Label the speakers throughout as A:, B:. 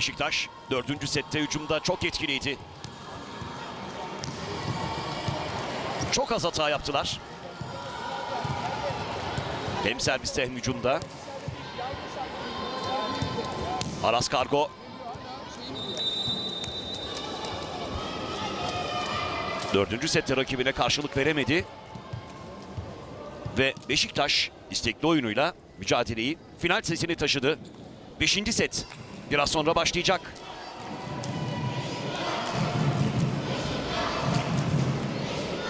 A: Beşiktaş dördüncü sette hücumda çok etkiliydi. Çok az hata yaptılar. Hem serviste hem hücumda. Aras Kargo. Dördüncü sette rakibine karşılık veremedi. Ve Beşiktaş istekli oyunuyla mücadeleyi final setine taşıdı. Beşinci set biraz sonra başlayacak.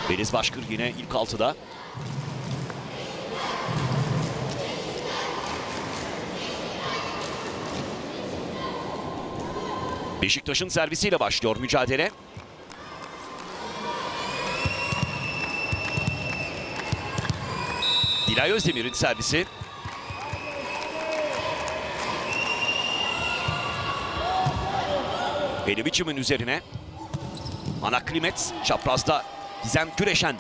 A: Deniz Başkır yine ilk altıda. Beşiktaş'ın servisiyle başlıyor mücadele. Dilay Özdemir'in servisi. Beli biçimin üzerine. Ana Klimet çaprazda Gizem Güreşen.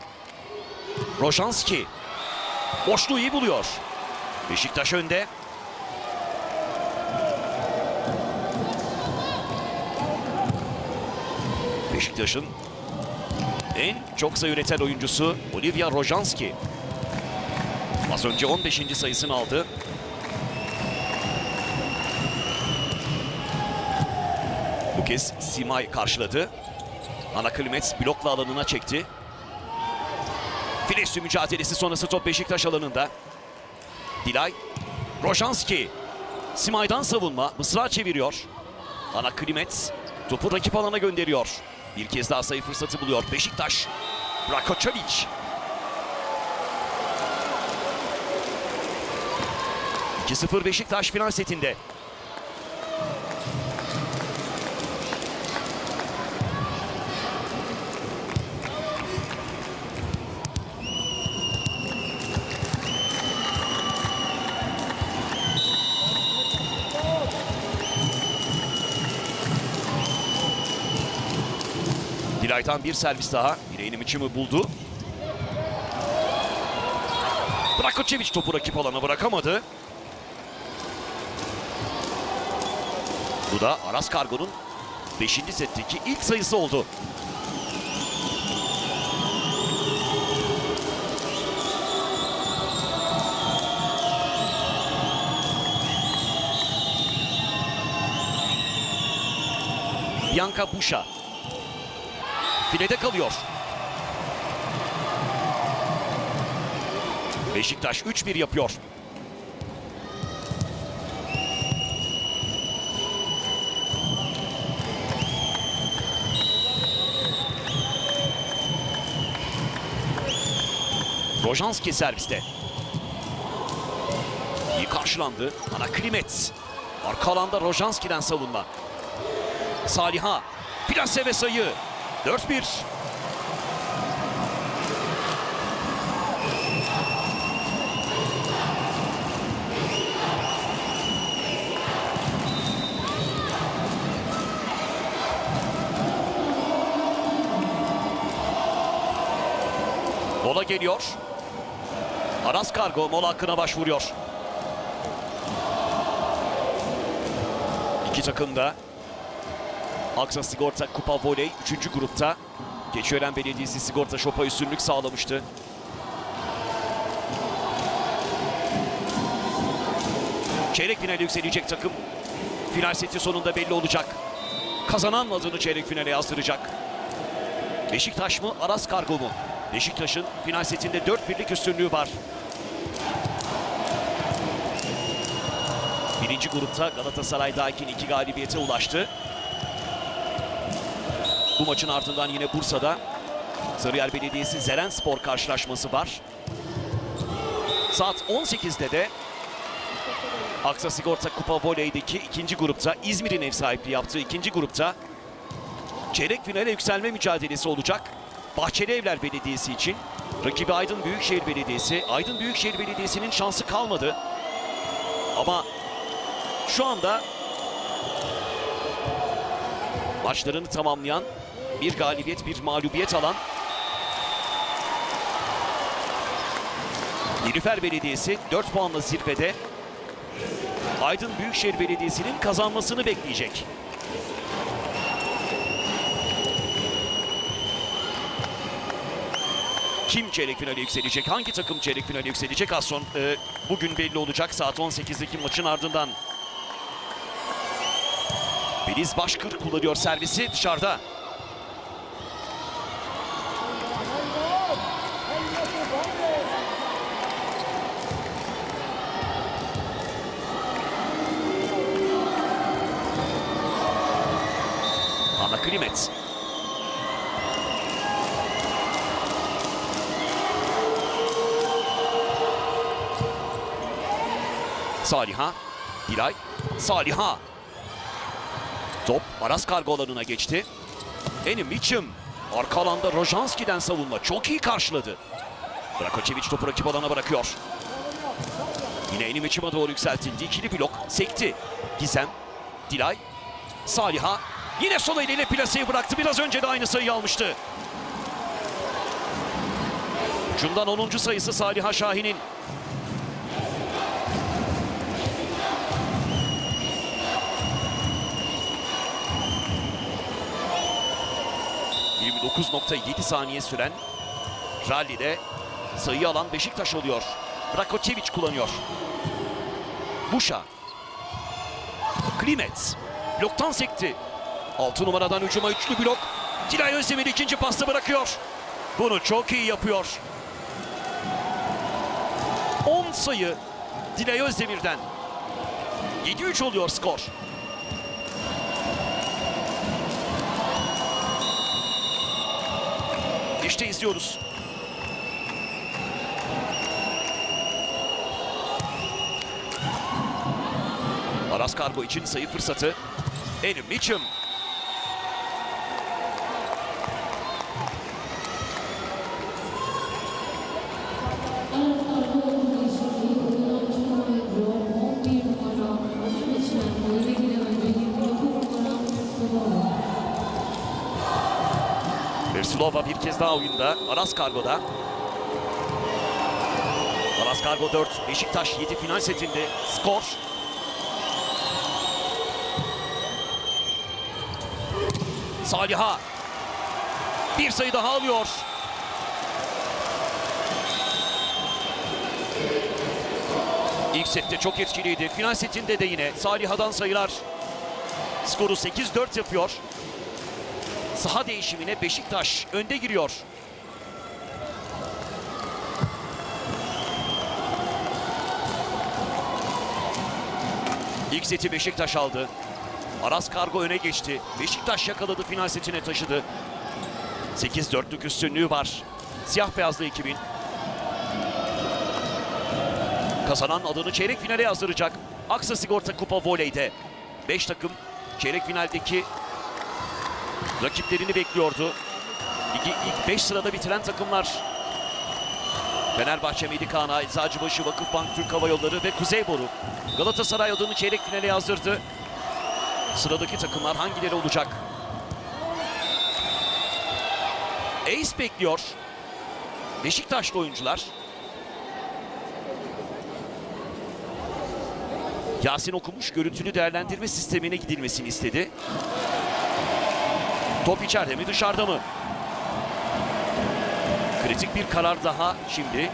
A: Rojanski. Boşluğu iyi buluyor. Beşiktaş önde. Beşiktaş'ın en çok sayı üreten oyuncusu Olivia Rojanski. Az önce 15. sayısını aldı. Kez Simay karşıladı. Ana Klimet blokla alanına çekti. Filestü mücadelesi sonrası top Beşiktaş alanında. Dilay, Rojanski. Simay'dan savunma, mısra çeviriyor. Ana Klimet topu rakip alana gönderiyor. Bir kez daha sayı fırsatı buluyor Beşiktaş. Brakoçevic. ...2-0 Beşiktaş final setinde. Dilay'tan bir servis daha. Direğinin içimi buldu. Brakoçevic topu rakip alana bırakamadı. Bu da Aras Kargo'nun 5. setteki ilk sayısı oldu. Bianca Buşa Filede kalıyor. Beşiktaş 3-1 yapıyor. Rojanski serviste. İyi karşılandı. Ana Klimet. Arka alanda Rojanski'den savunma. Saliha. Plase ve sayı. 4-1. Mola geliyor. Aras Kargo mola hakkına başvuruyor. İki takım da Aksa Sigorta Kupa Voley 3. grupta Keçiören Belediyesi Sigorta Şop'a üstünlük sağlamıştı. Çeyrek finale yükselecek takım final seti sonunda belli olacak. Kazanan adını çeyrek finale yazdıracak. Beşiktaş mı Aras Kargo mu? Beşiktaş'ın final setinde 4 birlik üstünlüğü var. Birinci grupta Galatasaray Daikin iki galibiyete ulaştı. Bu maçın ardından yine Bursa'da Sarıyer Belediyesi Zeren Spor karşılaşması var. Saat 18'de de Aksa Sigorta Kupa Voley'deki ikinci grupta İzmir'in ev sahipliği yaptığı ikinci grupta çeyrek finale yükselme mücadelesi olacak. Bahçeli Evler Belediyesi için rakibi Aydın Büyükşehir Belediyesi. Aydın Büyükşehir Belediyesi'nin şansı kalmadı. Ama şu anda maçlarını tamamlayan bir galibiyet bir mağlubiyet alan Nilüfer Belediyesi 4 puanla zirvede Aydın Büyükşehir Belediyesi'nin kazanmasını bekleyecek. Kim çeyrek finale yükselecek? Hangi takım çeyrek finale yükselecek? Az son e, bugün belli olacak saat 18'deki maçın ardından. Beliz Başkır kullanıyor servisi dışarıda. Klimet. Saliha. Dilay. Saliha. Top Aras kargo alanına geçti. Eni Mitchum. Arka alanda Rojanski'den savunma. Çok iyi karşıladı. Brakoçeviç topu rakip alana bırakıyor. Yine Eni Mitchum'a doğru yükseltildi. İkili blok. Sekti. Gizem. Dilay. Saliha. Yine sol eliyle plaseyi bıraktı. Biraz önce de aynı sayıyı almıştı. Ucundan 10. sayısı Saliha Şahin'in. ...29.7 saniye süren... ...rallide... ...sayı alan Beşiktaş oluyor. Brakoçeviç kullanıyor. Buşa. Klimet. Bloktan sekti. 6 numaradan hücuma üçlü blok. Dilay Özdemir ikinci pasta bırakıyor. Bunu çok iyi yapıyor. 10 sayı Dilay Özdemir'den. 7-3 oluyor skor. İşte izliyoruz. Aras Kargo için sayı fırsatı. Enim Mitchum. Versilova bir kez daha oyunda. Aras Kargo'da. Aras Kargo 4, Beşiktaş 7 final setinde. Skor. Saliha. Bir sayı daha alıyor. İlk sette çok etkiliydi. Final setinde de yine Saliha'dan sayılar. Skoru 8-4 yapıyor. Saha değişimine Beşiktaş önde giriyor. İlk seti Beşiktaş aldı. Aras Kargo öne geçti. Beşiktaş yakaladı final setine taşıdı. 8-4'lük üstünlüğü var. Siyah beyazlı ekibin. Kazanan adını çeyrek finale yazdıracak. Aksa Sigorta Kupa Voley'de. 5 takım çeyrek finaldeki rakiplerini bekliyordu. Ligi ilk 5 sırada bitiren takımlar. Fenerbahçe, Medikana, Eczacıbaşı, Vakıfbank, Türk Hava Yolları ve Kuzey Boru. Galatasaray adını çeyrek finale yazdırdı. Sıradaki takımlar hangileri olacak? Ace bekliyor. Beşiktaşlı oyuncular. Yasin Okumuş görüntülü değerlendirme sistemine gidilmesini istedi. Top içeride mi dışarıda mı? Kritik bir karar daha şimdi.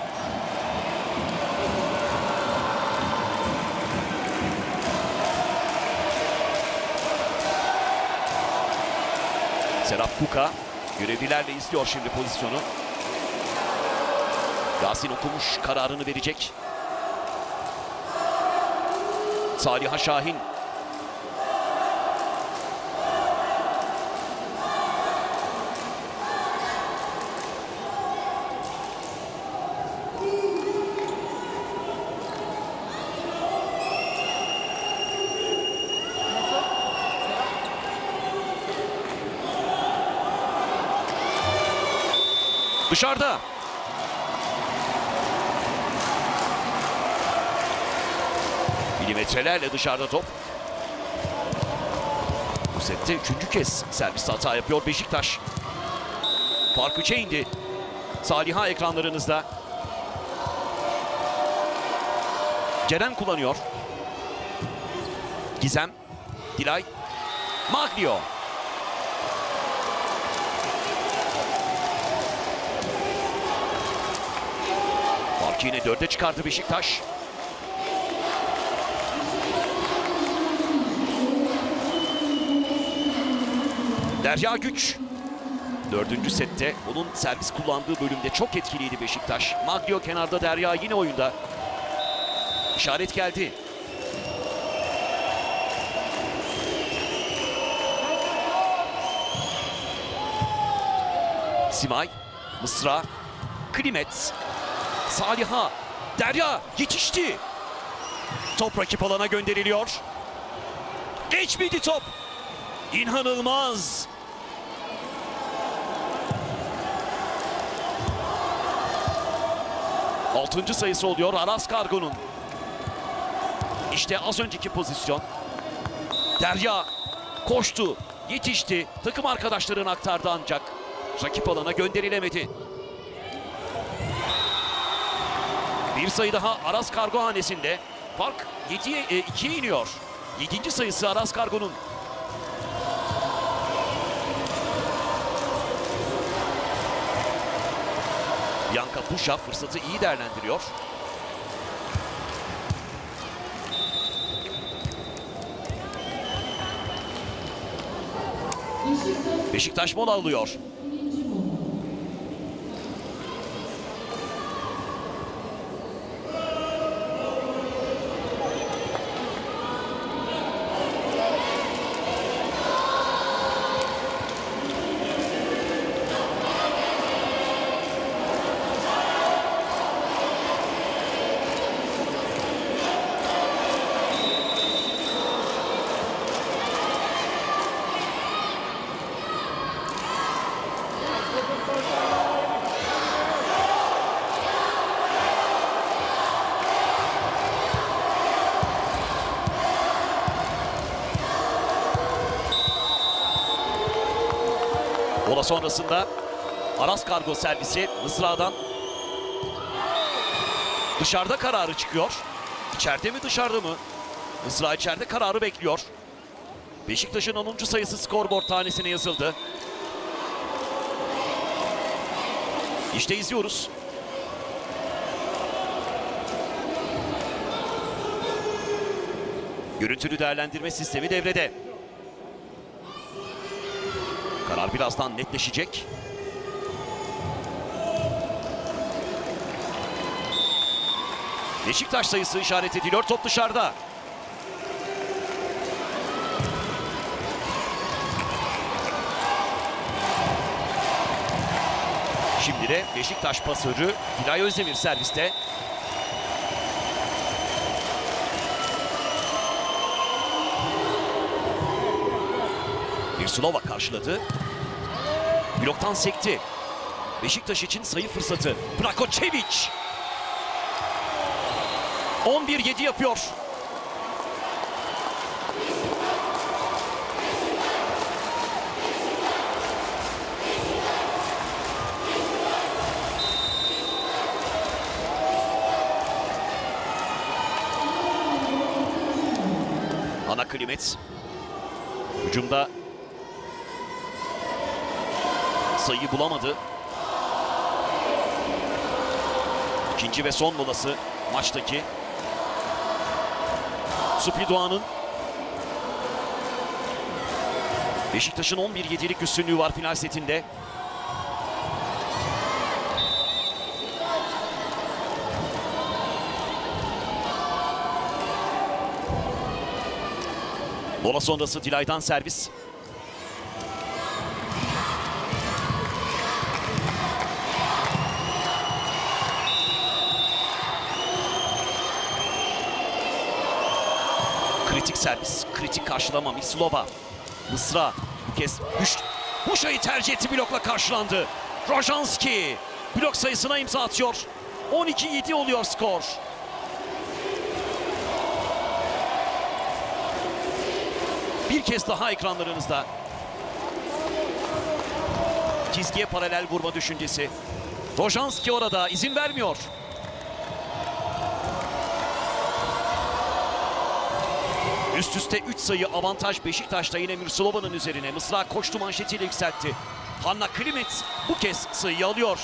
A: Serap Kuka görevlilerle izliyor şimdi pozisyonu. Yasin Okumuş kararını verecek. Saliha Şahin. Dışarıda. Milimetrelerle dışarıda top. Bu sette üçüncü kez servis hata yapıyor Beşiktaş. Fark 3'e indi. Saliha ekranlarınızda. Ceren kullanıyor. Gizem, Dilay, Maglio. Yine dörde çıkardı Beşiktaş. Derya Güç. Dördüncü sette onun servis kullandığı bölümde çok etkiliydi Beşiktaş. Maglio kenarda Derya yine oyunda. İşaret geldi. Simay, Mısra, Klimet, Saliha, Derya yetişti. Top rakip alana gönderiliyor. Geçmedi top. İnanılmaz. Altıncı sayısı oluyor Aras Kargo'nun. İşte az önceki pozisyon. Derya koştu, yetişti. Takım arkadaşlarına aktardı ancak rakip alana gönderilemedi. Bir sayı daha Aras Kargo hanesinde. Fark 7'ye 2'ye iniyor. 7. sayısı Aras Kargo'nun. Yanka Puşa fırsatı iyi değerlendiriyor. Beşiktaş mola alıyor. Sonrasında Aras Kargo servisi Mısra'dan dışarıda kararı çıkıyor. İçeride mi dışarıda mı? Mısra içeride kararı bekliyor. Beşiktaş'ın 10. sayısı skorboard tanesine yazıldı. İşte izliyoruz. Görüntülü değerlendirme sistemi devrede. Karar birazdan netleşecek. Beşiktaş sayısı işaret ediliyor. Top dışarıda. Şimdi de Beşiktaş pasörü Dilay Özdemir serviste. Bir karşıladı. Bloktan sekti. Beşiktaş için sayı fırsatı. Brakoçeviç. 11-7 yapıyor. Ana Klimet. Hücumda sayı bulamadı. İkinci ve son molası maçtaki. Spidoğan'ın Beşiktaş'ın 11-7'lik üstünlüğü var final setinde. Mola sonrası Dilay'dan servis. Kritik servis, kritik karşılama Mislova. Mısra bu kez güç. Buşa'yı tercih etti blokla karşılandı. Rojanski blok sayısına imza atıyor. 12-7 oluyor skor. Bir kez daha ekranlarınızda. Çizgiye paralel vurma düşüncesi. Rojanski orada izin vermiyor. Üst üste 3 sayı avantaj Beşiktaş'ta yine Mirslova'nın üzerine. Mısra koştu manşetiyle yükseltti. Hanna Klimet bu kez sayıyı alıyor.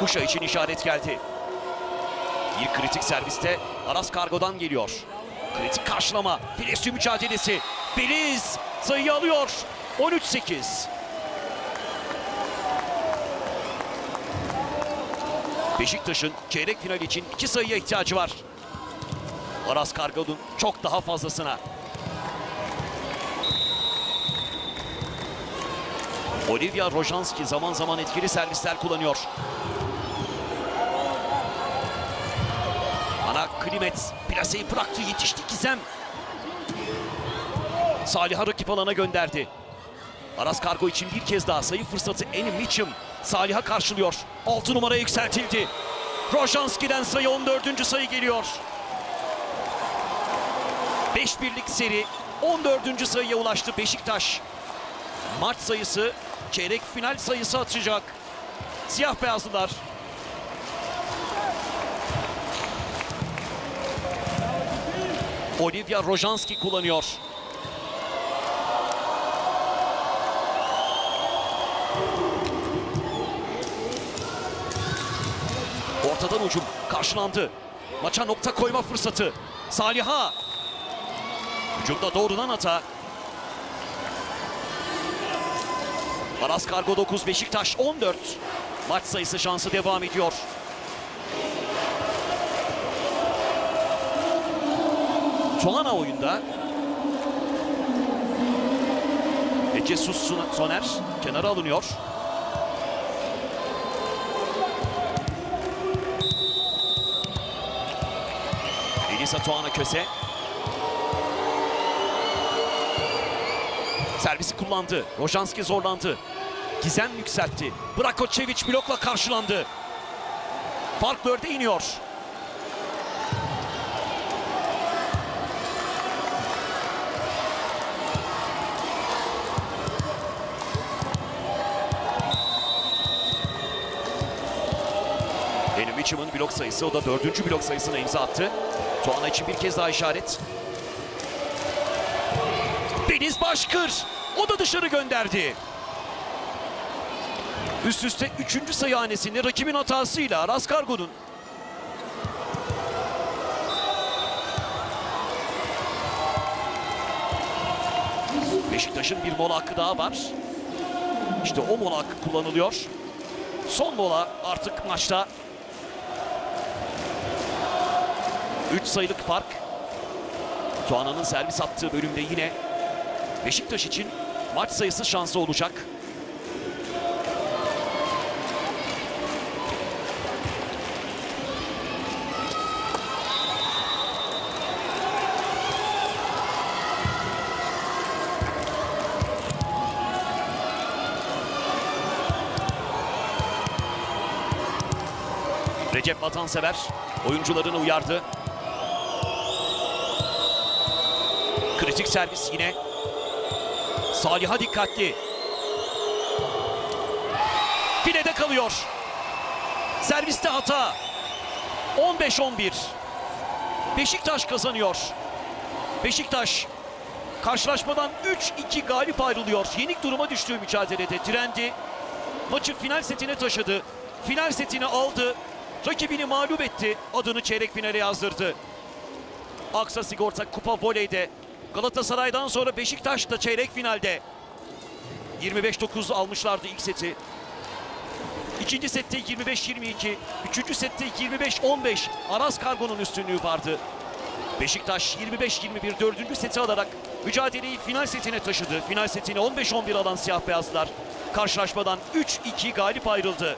A: Kuşa için işaret geldi. Bir kritik serviste Aras Kargo'dan geliyor. Kritik karşılama, Filistin mücadelesi. Beliz sayıyı alıyor. 13-8. Beşiktaş'ın çeyrek final için iki sayıya ihtiyacı var. Aras Kargo'nun çok daha fazlasına. Olivia Rojanski zaman zaman etkili servisler kullanıyor. Ana Klimet plaseyi bıraktı yetişti Gizem. Salih'a rakip alana gönderdi. Aras Kargo için bir kez daha sayı fırsatı Eni Mitchum. Salih'a karşılıyor. 6 numara yükseltildi. Rojanski'den sayı 14. sayı geliyor. 5 birlik seri 14. sayıya ulaştı Beşiktaş. Maç sayısı çeyrek final sayısı atacak. Siyah beyazlılar Olivia Rojanski kullanıyor. Ortadan ucum karşılandı. Maça nokta koyma fırsatı. Saliha. Hücumda doğrudan ata. Aras Kargo 9, Beşiktaş 14. Maç sayısı şansı devam ediyor. Tuana oyunda. E, Jesus Soner kenara alınıyor. Elisa Tuana Köse. Servisi kullandı. Rojanski zorlandı. Gizem yükseltti. Brakoçeviç blokla karşılandı. Fark 4'e iniyor. Blok sayısı o da dördüncü blok sayısına imza attı. Tuana için bir kez daha işaret. Deniz Başkır o da dışarı gönderdi. Üst üste üçüncü sayı hanesinde rakibin hatasıyla Aras Kargo'nun Beşiktaş'ın bir mola hakkı daha var. İşte o mola hakkı kullanılıyor. Son mola artık maçta 3 sayılık fark. Tuana'nın servis attığı bölümde yine Beşiktaş için maç sayısı şansı olacak. Recep Vatansever oyuncularını uyardı. Kritik servis yine. Salih'a dikkatli. Filede kalıyor. Serviste hata. 15-11. Beşiktaş kazanıyor. Beşiktaş karşılaşmadan 3-2 galip ayrılıyor. Yenik duruma düştüğü mücadelede direndi. Maçı final setine taşıdı. Final setini aldı. Rakibini mağlup etti. Adını çeyrek finale yazdırdı. Aksa Sigorta Kupa Voley'de Galatasaray'dan sonra Beşiktaş da çeyrek finalde 25-9 almışlardı ilk seti. İkinci sette 25-22, üçüncü sette 25-15 Aras Kargo'nun üstünlüğü vardı. Beşiktaş 25-21 dördüncü seti alarak mücadeleyi final setine taşıdı. Final setini 15-11 alan siyah beyazlar karşılaşmadan 3-2 galip ayrıldı.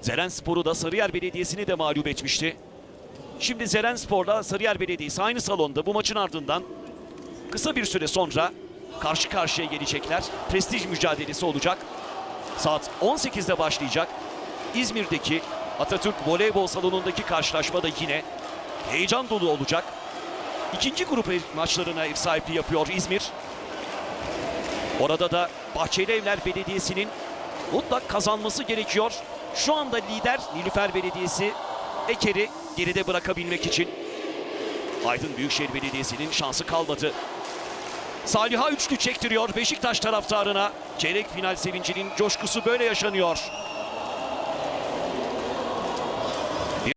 A: Zeren Spor'u da Sarıyer Belediyesi'ni de mağlup etmişti. Şimdi Zeren Spor'la Sarıyer Belediyesi aynı salonda bu maçın ardından kısa bir süre sonra karşı karşıya gelecekler. Prestij mücadelesi olacak. Saat 18'de başlayacak. İzmir'deki Atatürk Voleybol Salonu'ndaki karşılaşma da yine heyecan dolu olacak. ikinci grup maçlarına ev sahipliği yapıyor İzmir. Orada da Bahçelievler Belediyesi'nin mutlak kazanması gerekiyor. Şu anda lider Nilüfer Belediyesi Eker'i geride bırakabilmek için. Aydın Büyükşehir Belediyesi'nin şansı kalmadı. Saliha üçlü çektiriyor Beşiktaş taraftarına. Çeyrek final sevincinin coşkusu böyle yaşanıyor.